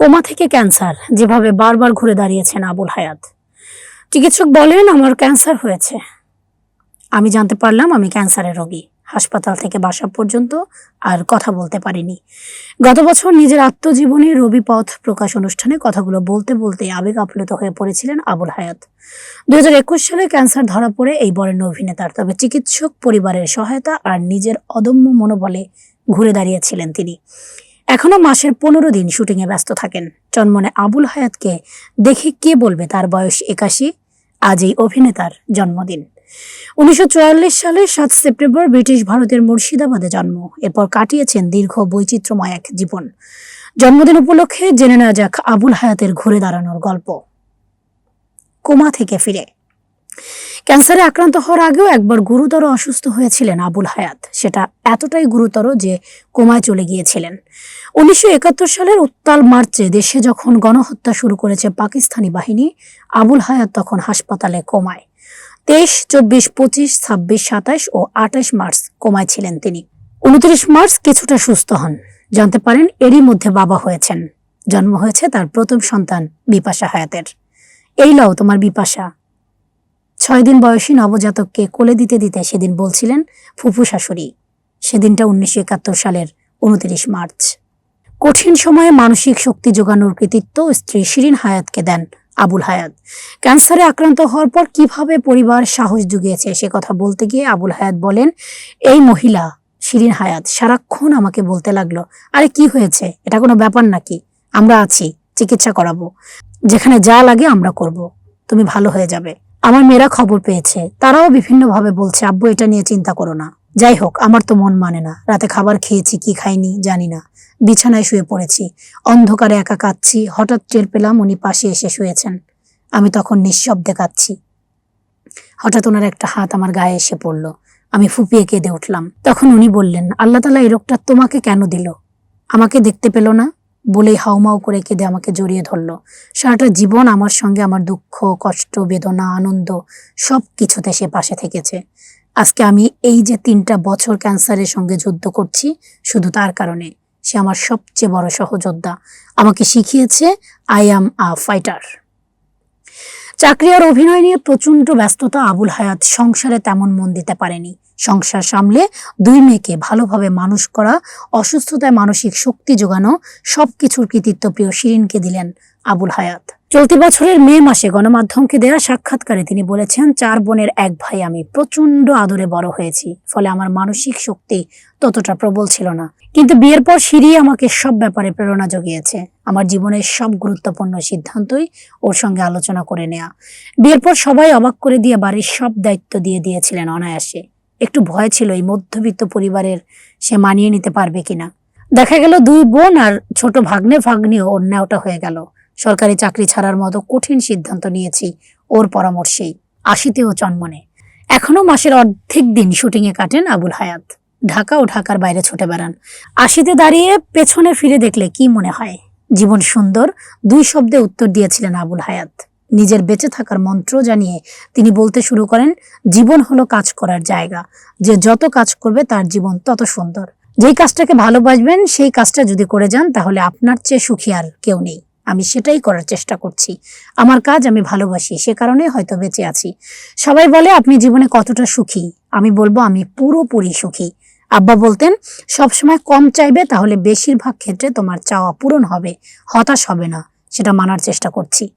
Coma থেকে cancer, যেভাবে বারবার ঘুরে দাঁড়িয়েছেন আবুল হায়াত। চিকিৎসক বলেন, আমার ক্যান্সার হয়েছে। আমি জানতে পারলাম আমি ক্যান্সারের রোগী। হাসপাতাল থেকে বাসা পর্যন্ত আর কথা বলতে পারিনি। গত বছর নিজের আত্মজীবনী রবি পথ প্রকাশ অনুষ্ঠানে কথাগুলো বলতে বলতে আবেগ আপ্লুত হয়ে পড়েছিলেন আবুল হায়াত। দু হাজার একুশ সালে ক্যান্সার ধরা পড়ে এই বরেণ্য অভিনেতার। তবে চিকিৎসক পরিবারের সহায়তা আর নিজের অদম্য মনোবলে ঘুরে দাঁড়িয়েছিলেন তিনি। এখনও মাসের পনেরো দিন শুটিংয়ে ব্যস্ত থাকেন। চন্মনে আবুল হায়াতকে দেখে কে বলবে তার বয়স একাশি? আজ এই অভিনেতার জন্মদিন। উনিশশো সালে সাত সেপ্টেম্বর ব্রিটিশ ভারতের মুর্শিদাবাদে জন্ম। এরপর কাটিয়েছেন দীর্ঘ বৈচিত্র্যময় এক জীবন। জন্মদিন উপলক্ষে জেনে নেওয়া যাক আবুল হায়াতের ঘুরে দাঁড়ানোর গল্প। কোমা থেকে ফিরে। ক্যান্সারে আক্রান্ত হওয়ার আগেও একবার গুরুতর অসুস্থ হয়েছিলেন আবুল হায়াত। সেটা এতটাই গুরুতর যে কোমায় চলে গিয়েছিলেন। উনিশশো একাত্তর সালের উত্তাল মার্চে দেশে যখন গণহত্যা শুরু করেছে পাকিস্তানি বাহিনী, আবুল হায়াত তখন হাসপাতালে কোমায়। তেইশ, চব্বিশ, পঁচিশ, ছাব্বিশ সাতাশ ও আঠাশ মার্চ কোমায় ছিলেন তিনি। উনত্রিশ মার্চ কিছুটা সুস্থ হন। জানতে পারেন, এরই মধ্যে বাবা হয়েছেন। জন্ম হয়েছে তার প্রথম সন্তান বিপাশা হায়াতের। এই লও তোমার বিপাশা। ছয় দিন বয়সী নবজাতককে কোলে দিতে দিতে সেদিন বলছিলেন ফুফু শাশুড়ি। সেদিনটা উনিশশো একাত্তর সালের উনত্রিশ মার্চ। কঠিন সময়ে মানসিক শক্তি যোগানোর কৃতিত্ব স্ত্রী শিরিন হায়াতকে দেন আবুল হায়াত। ক্যান্সারে আক্রান্ত হওয়ার পর কীভাবে পরিবার সাহস জুগিয়েছে সে কথা বলতে গিয়ে আবুল হায়াত বলেন, এই মহিলা শিরিন হায়াত, সারাক্ষণ আমাকে বলতে লাগল, আরে কি হয়েছে? এটা কোনো ব্যাপার নাকি? আমরা আছি, চিকিৎসা করাবো। যেখানে যা লাগে আমরা করব। তুমি ভালো হয়ে যাবে। আমার মেয়েরা খবর পেয়েছে। তারাও বিভিন্নভাবে বলছে, আব্বু, এটা নিয়ে চিন্তা করো না। যাই হোক, আমার তো মন মানে না। রাতে খাবার খেয়েছি, কি খাইনি জানি না। বিছানায় শুয়ে পড়েছি। অন্ধকারে একা কাঁদছি। হঠাৎ টের পেলাম উনি পাশে এসে শুয়েছেন। আমি তখন নিঃশব্দে কাঁদছি। হঠাৎ ওনার একটা হাত আমার গায়ে এসে পড়ল। আমি ফুপিয়ে কেঁদে উঠলাম। তখন উনি বললেন, আল্লাহ তালা এই রোগটা তোমাকে কেন দিল? আমাকে দেখতে পেল না? বলেই হাউমাউ করে কেঁদে আমাকে জড়িয়ে ধরলো। সারাটা জীবন আমার সঙ্গে আমার দুঃখ, কষ্ট, বেদনা, আনন্দ সব কিছুতে সে পাশে থেকেছে। আজকে আমি এই যে তিনটা বছর ক্যান্সারের সঙ্গে যুদ্ধ করছি, শুধু তার কারণে। সে আমার সবচেয়ে বড় সহযোদ্ধা। আমাকে শিখিয়েছে আই অ্যাম আ ফাইটার চাকরি আর অভিনয় নিয়ে প্রচণ্ড ব্যস্ততা আবুল হায়াত সংসারে তেমন মন দিতে পারেনি। সংসার সামলে দুই মেয়েকে ভালোভাবে মানুষ করা, অসুস্থতায় মানসিক শক্তি যোগানো সবকিছুর কৃতিত্ব প্রিয় শিরিনকে দিলেন আবুল হায়াত। চলতি বছরের মে মাসে গণমাধ্যমকে দেওয়া সাক্ষাৎকারে তিনি বলেছেন, চার বোনের এক ভাই, আমি প্রচণ্ড আদরে বড় হয়েছি। ফলে আমার মানসিক শক্তি ততটা প্রবল ছিল না। কিন্তু বিয়ের পর সিঁড়ি আমাকে সব ব্যাপারে প্রেরণা জুগিয়েছে। আমার জীবনের সব গুরুত্বপূর্ণ সিদ্ধান্তই ওর সঙ্গে আলোচনা করে নেয়া। বিয়ের পর সবাই অবাক করে দিয়ে বাড়ির সব দায়িত্ব দিয়ে দিয়েছিলেন অনায়াসে। একটু ভয় ছিল এই মধ্যবিত্ত পরিবারের সে মানিয়ে নিতে পারবে কিনা। দেখা গেল দুই বোন আর ছোট ভাগ্নে ভাগ্নিও অন্যায়টা হয়ে গেল। সরকারি চাকরি ছাড়ার মতো কঠিন সিদ্ধান্ত নিয়েছি ওর পরামর্শেই, আশিতেও চন্মনে। এখনও মাসের অর্ধেক দিন শুটিংয়ে কাটেন আবুল হায়াত। ঢাকা ও ঢাকার বাইরে ছুটে বেড়ান। আশিতে দাঁড়িয়ে পেছনে ফিরে দেখলে কি মনে হয়? জীবন সুন্দর, দুই শব্দে উত্তর দিয়েছিলেন আবুল হায়াত। নিজের বেঁচে থাকার মন্ত্র জানিয়ে তিনি বলতে শুরু করেন, জীবন হলো কাজ করার জায়গা। যে যত কাজ করবে তার জীবন তত সুন্দর। যেই কাজটাকে ভালোবাসবেন, সেই কাজটা যদি করে যান, তাহলে আপনার চেয়ে সুখী আর কেউ নেই। আমি সেটাই করার চেষ্টা করছি। আমার কাজ আমি ভালোবাসি, সে কারণে হয়তো বেঁচে আছি। সবাই বলে, আপনি জীবনে কতটা সুখী? আমি বলব, আমি পুরোপুরি সুখী। আব্বা বলতেন, সবসময় কম চাইবে, তাহলে বেশিরভাগ ক্ষেত্রে তোমার চাওয়া পূরণ হবে। হতাশ হবে না। সেটা মানার চেষ্টা করছি।